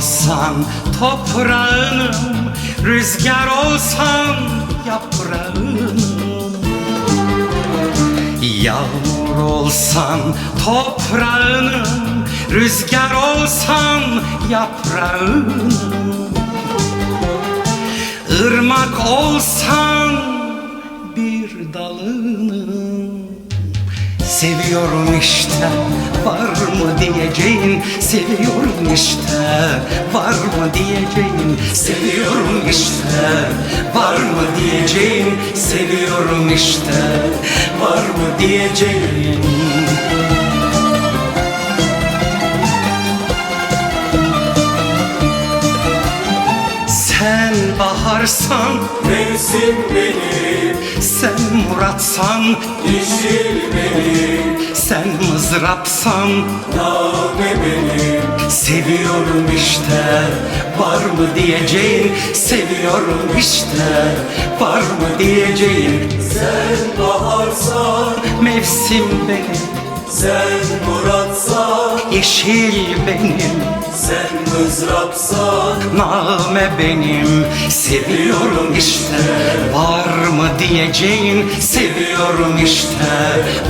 olsan toprağınım Rüzgar olsan yaprağınım Yağmur olsan toprağınım Rüzgar olsan yaprağınım Irmak olsan Seviyorum işte. Var mı diyeceğin Seviyorum işte. Var mı diyeceğin Seviyorum işte. Var mı diyeceğin Seviyorum işte. Var mı diyeceğin Sen baharsan Mevsim benim, Sen muratsan yeşil benim, Sen mızrapsan name benim. Seviyorum işte Var mı diyeceğin Seviyorum işte Var mı diyeceğin Sen baharsan, Mevsim benim sen muratsan, Yeşil benim. Sen mızrapsan. Name benim. Seviyorum işte. Var mı diyeceğin? Seviyorum işte.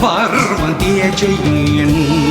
Var mı diyeceğin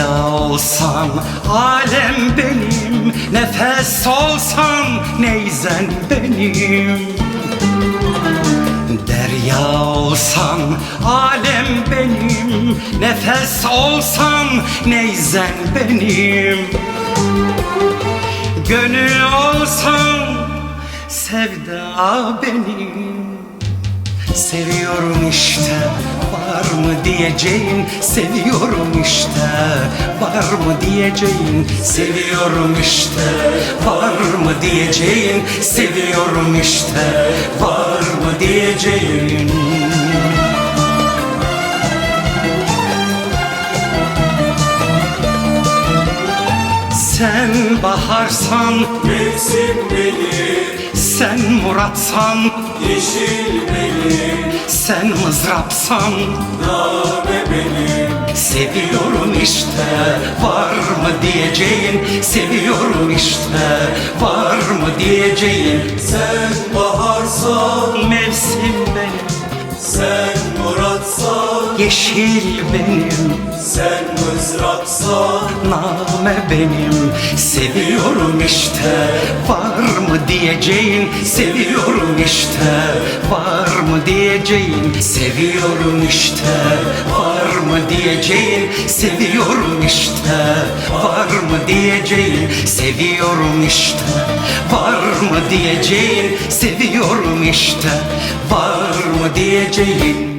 Derya olsam alem benim Nefes olsam neyzen benim. Derya olsam alem benim Nefes olsam neyzen benim. Gönül olsam sevda benim. Seviyorum işte var mı diyeceğin Seviyorum işte. Var mı diyeceğin Seviyorum işte. Var mı diyeceğin Seviyorum işte. Var mı diyeceğin Sen baharsan, Mevsim benim, sen muratsan. Yeşil benim, Sen mızrapsan, name benim. Seviyorum işte var mı diyeceğin? Seviyorum işte var mı diyeceğin? Sen baharsan, Mevsim benim. Sen muratsan, Yeşil benim. Sen mızrapsan. Name benim. Seviyorum işte var mı diyeceğin? Seviyorum işte. Var mı diyeceğin? Seviyorum işte. Var mı diyeceğin? Seviyorum işte. Var mı diyeceğin? Seviyorum işte. Var mı diyeceğin? Seviyorum işte. Var mı diyeceğin